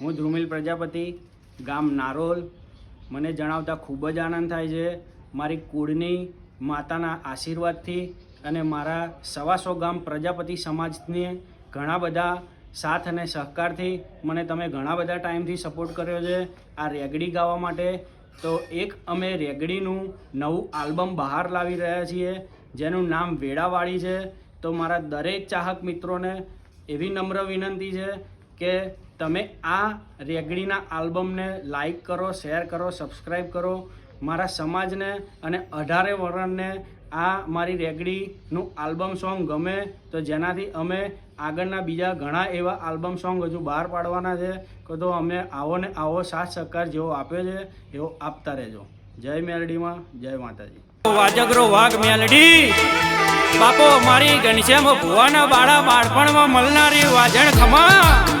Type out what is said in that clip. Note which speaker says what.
Speaker 1: હું ધ્રુમિલ પ્રજાપતિ, ગામ નારોલ. મને જણાવતા ખૂબ જ આનંદ થાય છે મારી કુળની માતાના આશીર્વાદથી અને મારા સવાસો ગામ પ્રજાપતિ સમાજને ઘણા બધા સાથ અને સહકારથી મને તમે ઘણા બધા ટાઈમથી સપોર્ટ કર્યો છે આ રેગડી ગાવા માટે. તો એક અમે રેગડીનું નવું આલ્બમ બહાર લાવી રહ્યા છીએ, જેનું નામ વેડાવાળી છે. તો મારા દરેક ચાહક મિત્રોને એવી નમ્ર વિનંતી છે કે તમે આ રેગડીના આલ્બમને લાઈક કરો, શેર કરો સબસ્ક્રાઈબ કરો. મારા સમાજને અને અઢારે વર્ણને આ મારી રેગડીનું આલ્બમ સોંગ ગમે તો જેનાથી અમે આગળના બીજા ઘણા એવા આલ્બમ સોંગ હજુ બહાર પાડવાના છે. કે તો અમે આવો ને આવો સાથ સહકાર જેવો આપ્યો છે, એવો આપતા રહેજો. જય મેલડીમાં, જય માતાજી. વાજગરો વાઘ મેલડી, બાપો મારી ઘનશ્યામ ભુવાના બાળા બાળપણમાં મળનારી વાજણ ખમા.